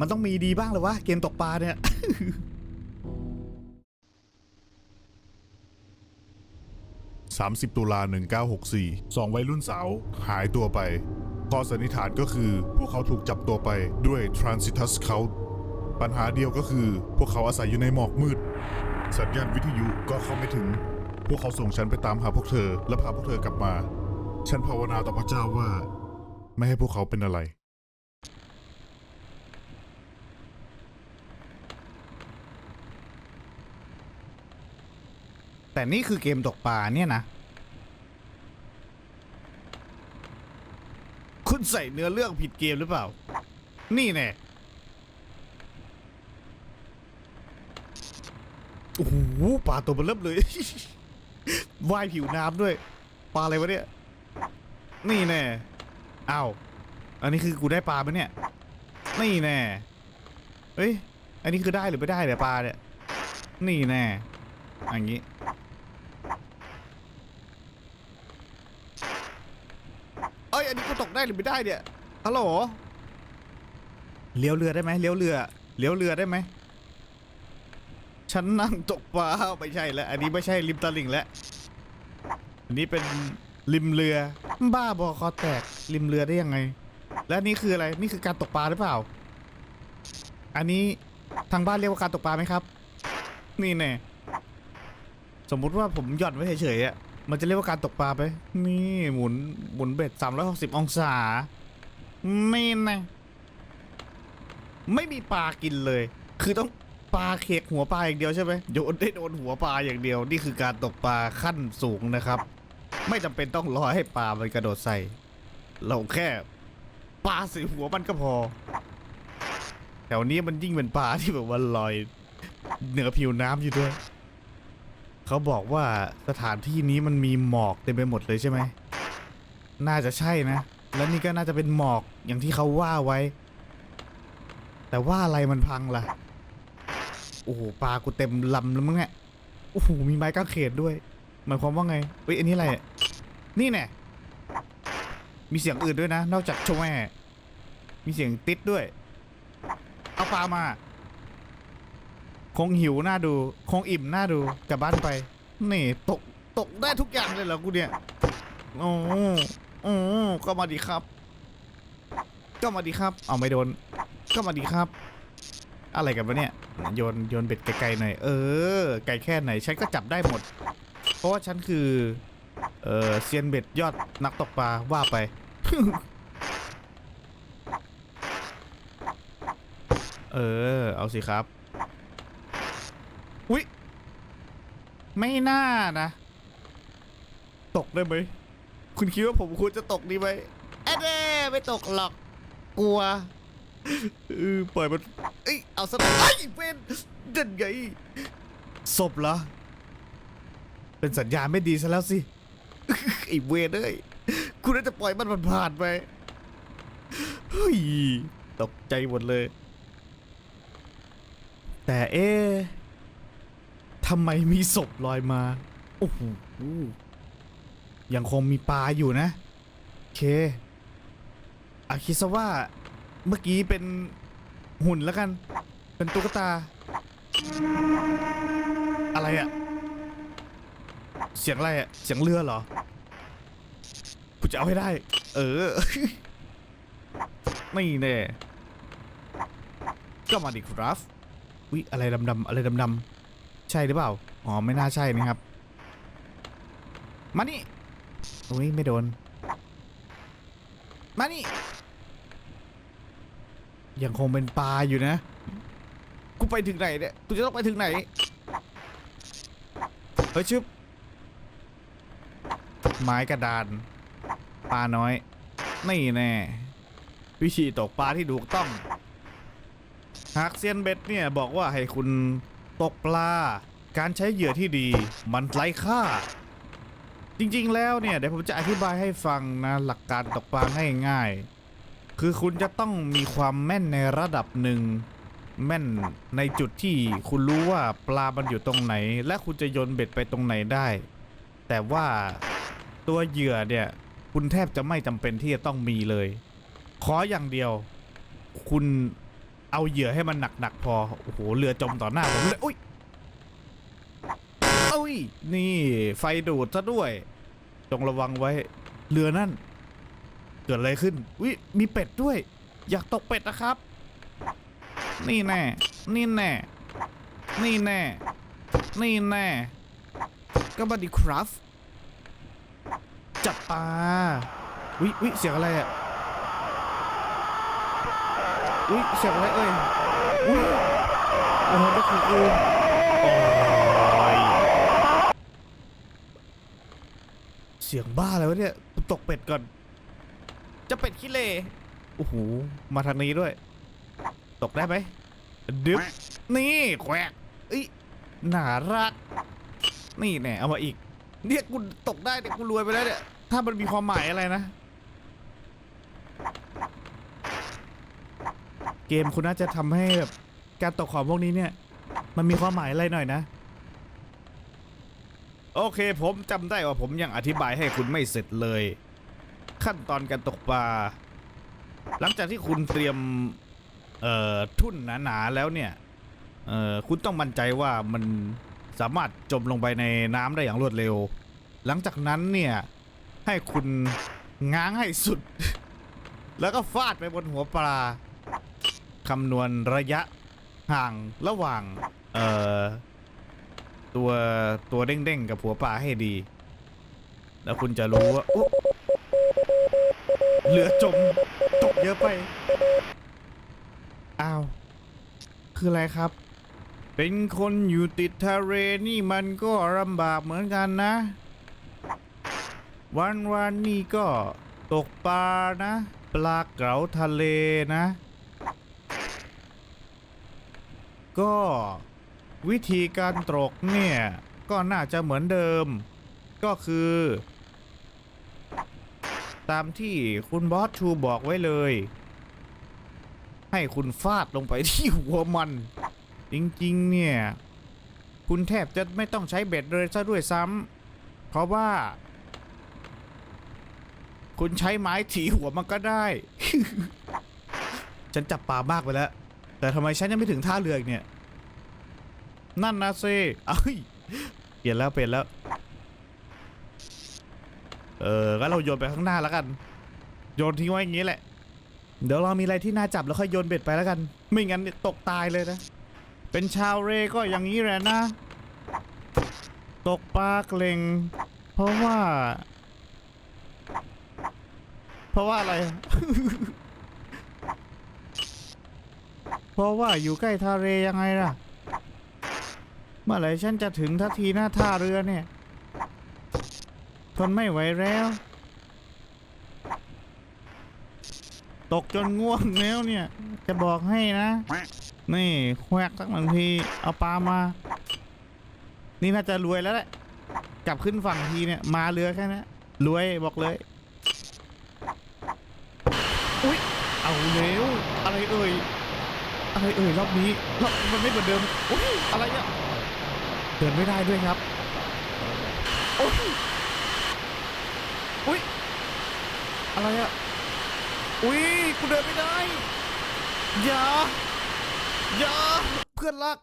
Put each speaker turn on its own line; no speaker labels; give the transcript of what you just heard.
มันต้องมีดีบ้างเหรอวะเกมตกปลาเนี่ย
30 ตุลา 1964สองวัยรุ่นสาวหายตัวไป ข้อสันนิษฐานก็คือ พวกเขาถูกจับตัวไปด้วย Transitus Scout ปัญหาเดียวก็คือ พวกเขาอาศัยอยู่ในหมอกมืด สัญญาณวิทยุก็เข้าไม่ถึง พวกเขาส่งฉันไปตามหาพวกเธอ และพาพวกเธอกลับมา ฉันภาวนาต่อพระเจ้าว่า ไม่ให้พวกเขาเป็นอะไร
แต่นี่คือเกมตกปลาเนี่ยนะ คุณใส่เนื้อเรื่องผิดเกมหรือเปล่า นี่แน่โอ้โหปลาตัวเบลเริ่มเลยว่ายผิวน้ำด้วย ปลาอะไรวะเนี่ย นี่แน่อ้าวอันนี้คือกูได้ปลาไหมเนี่ย นี่แน่เฮ้ย อันนี้คือได้หรือไม่ได้เนี่ยปลาเนี่ย นี่แน่อย่างนี้ เอ้ย อันนี้กู ตกได้หรือไม่ได้เนี่ยฮัลโหลเลี้ยวเรือได้ไหมเลี้ยวเรือเลี้ยวเรือได้ไหมฉันนั่งตกปลาไม่ใช่แล้ว อันนี้ไม่ใช่ริมตลิ่งแล้วอันนี้เป็นริมเรือ บ้าบอคอแตกริมเรือได้ยังไง และนี่คืออะไรนี่คือการตกปลาหรือเปล่า อันนี้ทางบ้านเรียกว่าการตกปลาไหมครับ นี่แน่สมมุติว่าผมหย่อนไว้เฉยๆอะ มันจะเรียกว่าการตกปลาไป นี่หมุนหมุนเบ็ด 360 องศานี่นะ ไม่มีปลากินเลย คือต้องปลาเขกหัวปลาอย่างเดียวใช่ไหมโยนได้โดนหัวปลาอย่างเดียว นี่คือการตกปลาขั้นสูงนะครับ ไม่จำเป็นต้องรอให้ปลามันกระโดดใส่ เราแค่ปลาใส่หัวมันก็พอ แถวนี้มันยิ่งเป็นปลาที่แบบว่าลอย เหนือผิวน้ำอยู่ด้วย เขาบอกว่าสถานที่นี้มันมีหมอกเต็มไปหมดเลยใช่ไหม น่าจะใช่นะ และนี่ก็น่าจะเป็นหมอกอย่างที่เขาว่าไว้ แต่ว่าอะไรมันพังล่ะ โอ้โหปลากูเต็มลำแล้วมั้งเนี่ย โอ้โหมีไม้กางเขนด้วย หมายความว่าไงเฮ้ยอันนี้อะไร นี่แน่มีเสียงอื่นด้วยนะ นอกจากโชแม่มีเสียงติดด้วย เอาปลามา คงหิวหน้าดู คงอิ่มหน้าดูกลับบ้านไป นี่ตกตกได้ทุกอย่างเลยเหรอกูเนี่ยโอ้โอ้ก็มาดีครับ ก็มาดีครับ เอาไม่โดน ก็มาดีครับ อะไรกันวะเนี่ยโยนโยนเบ็ดไกลๆหน่อยเออ ไกลแค่ไหนฉันก็จับได้หมด เพราะว่าฉันคือเออเซียนเบ็ดยอดนักตกปลาว่าไปเออ เอาสิครับ อุ๊ย ไม่น่านะ ตกได้ไหม คุณคิดว่าผมควรจะตกดีไหมแอะเด้ไม่ตกหรอก กลัวเออปล่อยมันเอ้ย เอาซะหน่อยไอ้ยเวนเด่นไงศพเหรอ เป็นสัญญาณไม่ดีซะแล้วสิ ไอ้เวนเอ้ย คุณน่าจะปล่อยมันผ่านๆไปเฮ้ย ตกใจหมดเลย แต่เอ๊ะ ทำไมมีศพลอยมา โอ้โหยังคงมีปลาอยู่นะ เคอาคิดซะว่า เมื่อกี้เป็นหุ่นแล้วกัน เป็นตุ๊กตา อะไรอะเสียงอะไรอะเสียงเรือเหรอกูจะเอาให้ได้ เออ ไม่แน่ก็มาดิครับวิอะไรดำๆอะไรดำๆ ใช่หรือเปล่า อ๋อ ไม่น่าใช่นะครับ มานี่อุ้ยไม่โดน มานี่ ยังคงเป็นปลาอยู่นะ กูไปถึงไหนเนี่ย กูจะต้องไปถึงไหน เฮ้ยชึบ ไม้กระดาน ปลาน้อย นี่แน่ วิธีตกปลาที่ถูกต้อง หากเซียนเบ็ดเนี่ยบอกว่าให้คุณ ตกปลา การใช้เหยื่อที่ดี มันไร้ค่า จริงๆแล้วเนี่ยเดี๋ยวผมจะอธิบายให้ฟังนะหลักการตกปลาง่ายๆ คือคุณจะต้องมีความแม่นในระดับหนึ่งแม่นในจุดที่คุณรู้ว่าปลามันอยู่ตรงไหน และคุณจะโยนเบ็ดไปตรงไหนได้ แต่ว่าตัวเหยื่อเนี่ยคุณแทบจะไม่จำเป็นที่จะต้องมีเลย ขออย่างเดียว คุณ เอาเหยื่อให้มันหนักๆพอ โอ้โห เรือจมต่อหน้าผมเลยอุ้ยอุ้ย นี่ ไฟดูดซะด้วย จงระวังไว้ เรือนั่น เกิดอะไรขึ้นวิมีเป็ดด้วย อยากตกเป็ดนะครับ นี่แน่ นี่แน่ นี่แน่ นี่แน่ ก็มาดีครับจับปลาวิวิเสียงอะไรอะ วิเสียงอะไรเอ่ยวิโอ้โหก็คือกูโอ้ยเสียงบ้าอะไรวะเนี่ยกูตกเป็ดก่อน จะเป็ดขี้เลโอ้โหมาทางนี้ด้วย ตกได้ไหมดึบนี่แควกเอ้ยน่ารัก นี่แน่เอามาอีกเนี่ยกูตกได้เนี่ยกูรวยไปแล้วเนี่ยถ้ามันมีความหมายอะไรนะ เก มคุณน่าจะทำให้แบบการตกของพวกนี้เนี่ย มันมีความหมายอะไรหน่อยนะ โอเค ผมจำได้ว่าผมยังอธิบายให้คุณไม่เสร็จเลย ขั้นตอนการตกปลาหลังจากที่คุณเตรียมเอ่อทุ่นหนาๆแล้วเนี่ยเอ่อคุณต้องมั่นใจว่ามันสามารถจมลงไปในน้ำได้อย่างรวดเร็ว หลังจากนั้นเนี่ย ให้คุณง้างให้สุด แล้วก็ฟาดไปบนหัวปลา คำนวณระยะห่างระหว่าง เอ่อ ตัวตัวเด้งๆ กับหัวปลาให้ดี แล้วคุณจะรู้ว่าอุ๊เรือจมตกเยอะไป อ้าว คืออะไรครับ เป็นคนอยู่ติดทะเลนี่มันก็ลำบากเหมือนกันนะ วันวันนี่ก็ตกปลานะ ปลาเก๋าทะเลนะ ก็วิธีการตรกเนี่ย ก็น่าจะเหมือนเดิม ก็คือ ตามที่คุณบอสชูบอกไว้เลย ให้คุณฟาดลงไปที่หัวมัน จริงๆ เนี่ย คุณแทบจะไม่ต้องใช้เบ็ดเลยซะด้วยซ้ำเพราะว่า คุณใช้ไม้ถีหัวมันก็ได้ ฉันจับปลามากไปแล้ว แต่ทำไมฉันยังไม่ถึงท่าเรืออีกเนี่ย นั่นนะเซ่เอ้ย เปลี่ยนแล้วเปลี่ยนแล้ว เอองั้นเราโยนไปข้างหน้าแล้วกัน โยนทิ้งไว้อย่างนี้แหละ เดี๋ยวเรามีอะไรที่น่าจับแล้วค่อยโยนเบ็ดไปแล้วกัน ไม่งั้นตกตายเลยนะ เป็นชาวเรก็อย่างนี้แหละนะ ตกปลาเกลงเพราะว่า เพราะว่าอะไร เพราะว่าอยู่ใกล้ทะเลยังไงล่ะ เมื่อไหร่ฉันจะถึงทัทีหน้าท่าเรือเนี่ย ทนไม่ไหวแล้ว ตกจนง่วงแล้วเนี่ย จะบอกให้นะ นี่แควกสักหนึ่งที เอาปลามา นี่น่าจะรวยแล้วแหละ กลับขึ้นฝั่งทีเนี่ย มาเรือแค่นี้รวยบอกเลย อุ้ยเอาเร็วอะไรเอ่ย อะไรเอ่ยรอบนี้รอบมันไม่เหมือนเดิมอุ้ยอะไรเนี่ยเดินไม่ได้ด้วยครับโอ้ยอุ้ยอะไรอะอุ้ยกูเดินไม่ได้อย่าอย่าเพื่อนรัก